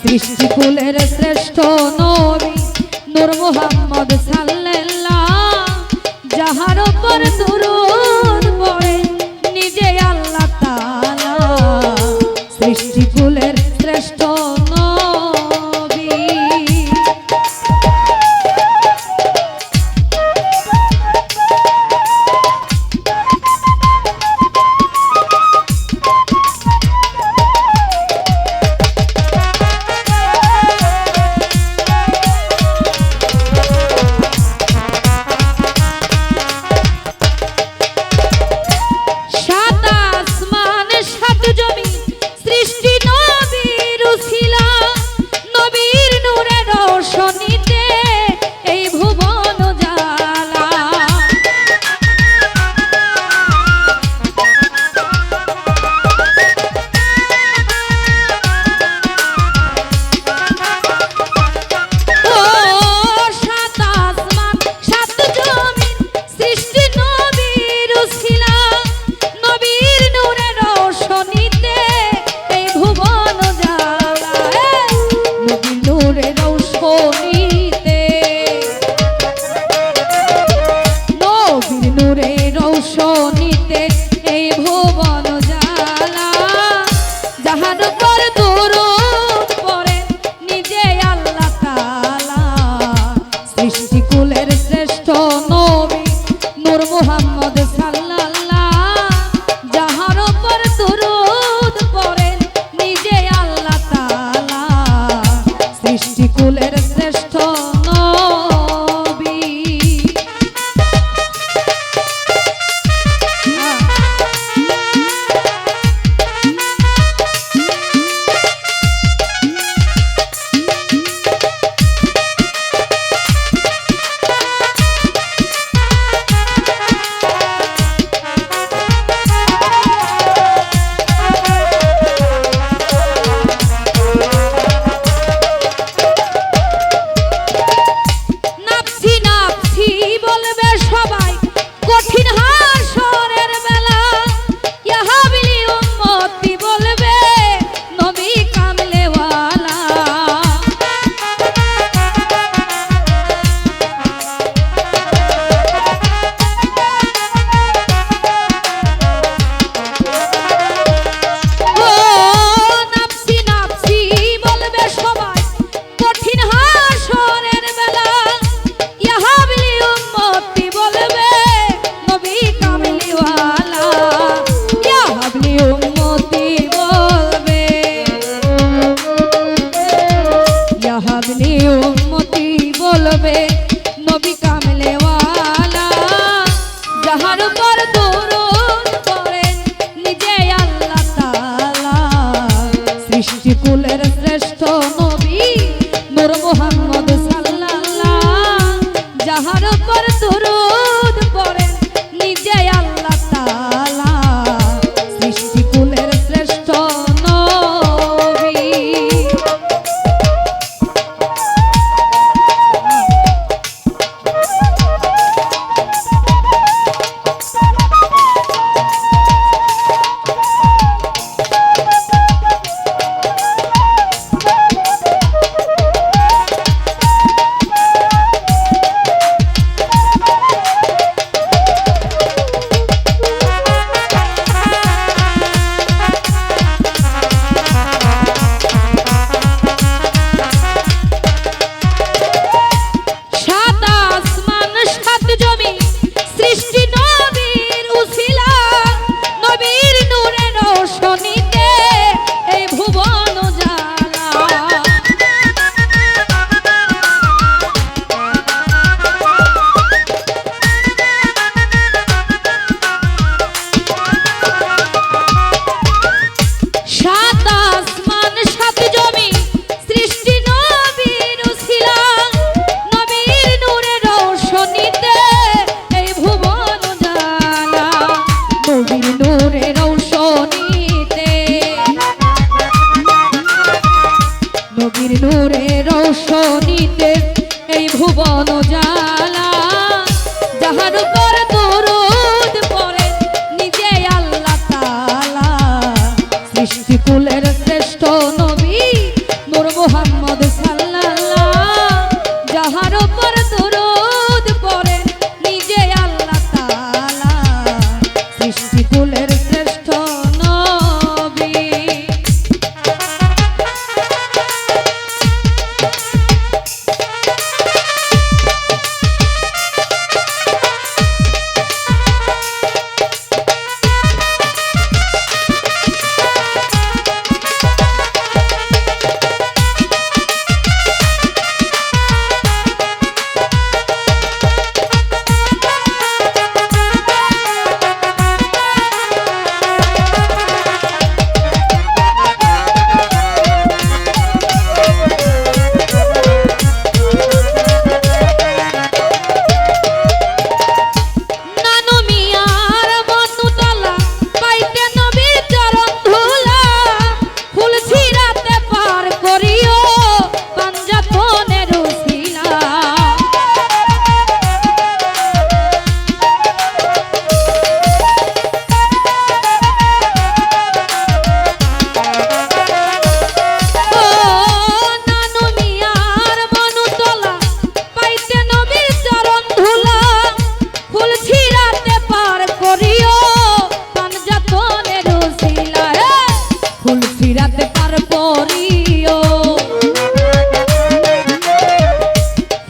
সৃষ্টি কুলের শ্রেষ্ঠ নবী নূর মোহাম্মদ জীবন জালা যাহার উপর দরুদ পড়ে, নিজে আল্লাহ তালা সৃষ্টিকুলের শ্রেষ্ঠ নবী, নূর মোহাম্মদ সাল্লাল্লাহ। যাহার উপর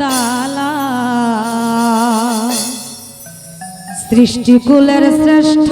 তালা। সৃষ্টিকুলের শ্রেষ্ঠ